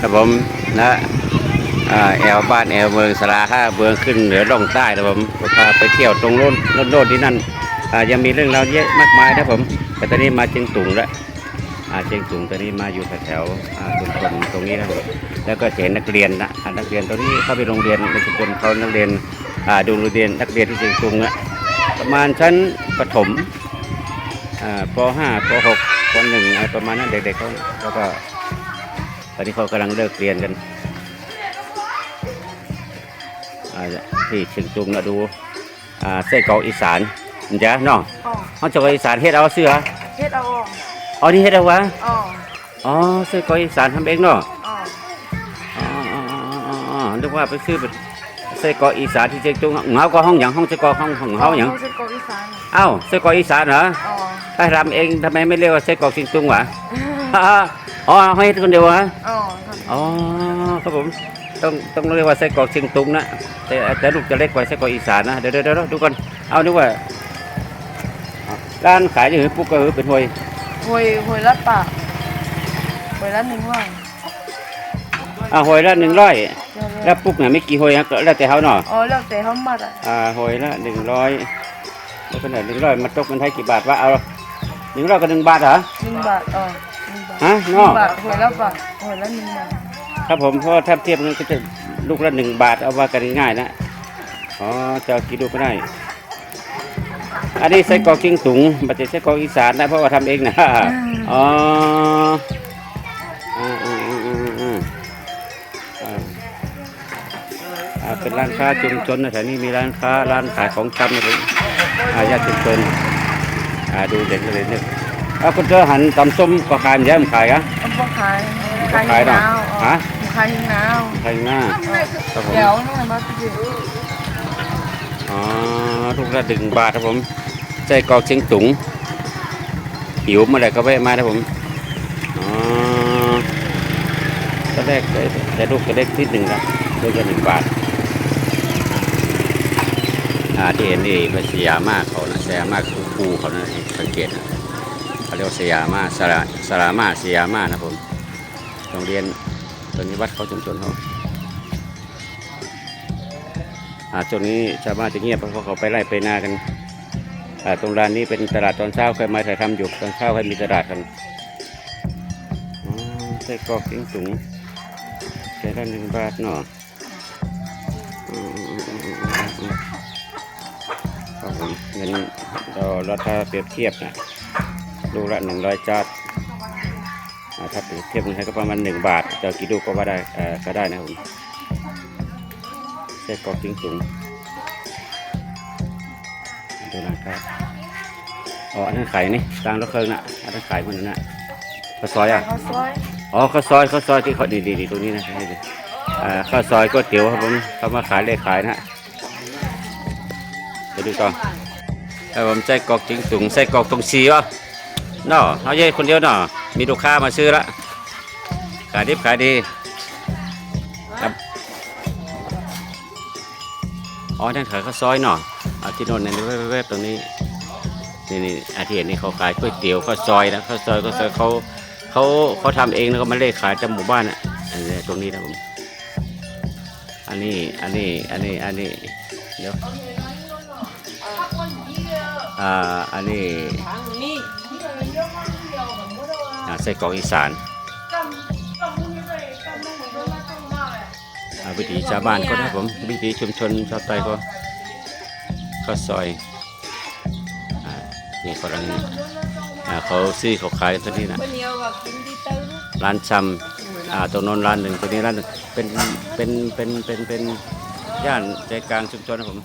ครับผมนะแอวบ้านแอวเมืองสลาห้าเมืองขึ้นเหนือล่องใต้นะผมพาไปเที่ยวตรงโน้นโน้นโน้นที่นั่นยังมีเรื่องราวเยอะมากมายนะผมแต่ตอนนี้มาเชียงตุงแล้วเชียงตุงตอนนี้มาอยู่แถวๆอ่าชุมชนตรงนี้นะครับแล้วก็เห็นนักเรียนนะนักเรียนตอนนี้เข้าไปโรงเรียนในชุมชนเขานักเรียนดูโรงเรียนนักเรียนที่เชียงตุงอะประมาณชั้นประถมป .5 ป .6 ป .1 ประมาณนั้นเด็กๆเขาแล้วก็ อนนี้เขากำลังเลิกเรียนกันอ่าที่เชียงตุงนะดูอ่าไส้กรอกอีสานจ้ะน้องอ๋อเขาจะกรอกอีสานเฮ็ดเอาเสื้อเฮ็ดเอาออกอ๋อนี่เฮ็ดเอาวะอ๋ออ๋อไส้กรอกอีสานทำเองเนาะอ๋ออ๋ออ๋ออ๋ออ๋ออ๋อนึกว่าไปซื้อเป็นไส้กรอกอีสานที่เชียงตุงเหงาก็ห้องหยังห้องไส้กรอกห้องของเขาหยังเฮ็ดกอกอีสานเอ้าไส้กรอกอีสานเหรออ๋อถ้าทำเองทำไมไม่เรียกว่าไส้กรอกเชียงตุงวะ อ๋อเขาเฮ็ดคนเดียววะอ๋ออ๋อครับผมต้องต้องเรียกว่าไส้กรอกเชียงตุงนะแต่แต่ลูกจะเล็กกว่าไส้กรอกอีสานนะเดี๋ยวเดี๋ยวเดี๋ยวดูกันเอาดูว่าร้านขายนี่คือปุ๊กก็คือเป็นหวยหวยหวยละปากหวยละหนึ่งร้อยอ่าหวยละหนึ่งร้อยเดี๋ยวแล้วปุ๊กเนี่ยไม่กี่หวยนะก็แล้วแต่เขาเนาะอ๋อแล้วแต่เขามัดอะอ่าหวยละหนึ่งร้อยแล้วก็ไหนหนึ่งร้อยมันตกมันให้กี่บาทวะเอาหนึ่งร้อยกับหนึ่งบาทเหรอหนึ่งบาทอ๋อหนึ่งบาท ฮะหนึ่เนาะงบาทหวยละบาทหวยละหนึ่งบาทครับผมเพราะว่าถ้าเทียบกันก็จะลูกละหนึ่งบาทเอาว่ากันง่ายๆนะอ๋อจะเอากี่ลูกก็ได้ อันนี้ไส้กรอกจิ้งตุงบัจเจไส้กรอกอีสานนะเพราะว่าทำเองนะอ๋ออ่าอ่าอ่าอ่าอ่าอ่าอ่าเป็นร้านค้าชุมชนนะแถวนี้มีร้านค้าร้านขายของชำนะผมอาญาติชุมชนอ่าดูเด็กเลยนึก เอาคุณเจอหันตำส้มก็ขายมันแย่มนขายอะเอาพวกขายขายขายหนาวอ๋อฮะ ขายหินาวขายหน้าครับผม เดี๋ยวนี่มาพี่อ๋อลูกละดึงบาทครับผมไส้กรอกเชียงตุงหิวเมื่อไหร่ก็แวะมาครับผมอ๋อตอนแรกได้แต่ลูกก็เล็กนิดหนึ่งนะลูกละหนึ่งบาทอ่าที่เห็นนี่เป็นสยมมาเขานะเสียมาคือครูเขานะสังเกตนะ เขาเรียกว่าสยามาสระสรามาสยามานะผมโรงเรียนตรงนี้วัดเขาชุมชนเขาอาช่วงนี้ชาวบ้านจะเงียบเพราะเขาไปไล่ไปนากันอ่ตรงร้านนี้เป็นตลาดตอนเช้าเคยมาถ่ายทำอยู่ตอนเช้าเคยมีตลาดกันอ๋อไส้กรอกจิ้งสูงแค่ละหนึ่งบาทเนาะอืมอืมอืมอืมอืมอืมครับผมเงินเราราคาเปรียบเทียบนะ ลูกละหนึ่งร้อยจาดอ่าถ้าเปรียบเทียบกันให้ก็ประมาณหนึ่งบาทจะเอากี่ลูกก็ว่าได้เอ่อก็ได้นะครับผมไส้กรอกจิ้งสูงดูนะครับอ๋ออันนั้นไข่นี่กลางรถเครื่องน่ะอันนั้นไข่มันนั่นน่ะข้าวซอยอะข้าวซอยอ๋อข้าวซอยข้าวซอยที่เขาดีดีตรงนี้นะนี่ดิอ่าข้าวซอยก๋วยเตี๋ยวครับผมเขามาขายเลยขายนะไปดูก่อนครับผมไส้กรอกจิ้งสูงไส้กรอกตรงซีวะ เนาะเอาเย่คนเดียวเนาะมีลูกค้ามาซื้อละขายดิบขายดีครับอ๋อนั่นขายข้าวซอยเนาะอาที่โน่นในเว็บๆตรงนี้นี่นี่อาที่เห็นนี่เขาขายก๋วยเตี๋ยวข้าวซอยนะข้าวซอยข้าวซอยเขาเขาเขาทำเองแล้วก็มาเล่ขายตามหมู่บ้านอะอันนี้ตรงนี้นะผมอันนี้อันนี้อันนี้อันนี้เดี๋ยวอ่าอันนี้อ่าไส้กรอกอีสานอ่าวิถีชาวบ้านก็นะผมวิถีชุมชนชาวไทยก็ข้าวซอยอ่านี่คนละนี้อ่าเขาซื้อเขาขายตัวนี้นะร้านชำอ่าตรงโน้นร้านหนึ่งตัวนี้ร้านหนึ่งเป็นเป็นเป็นเป็นเป็นย่านใจกลางชุมชนนะผม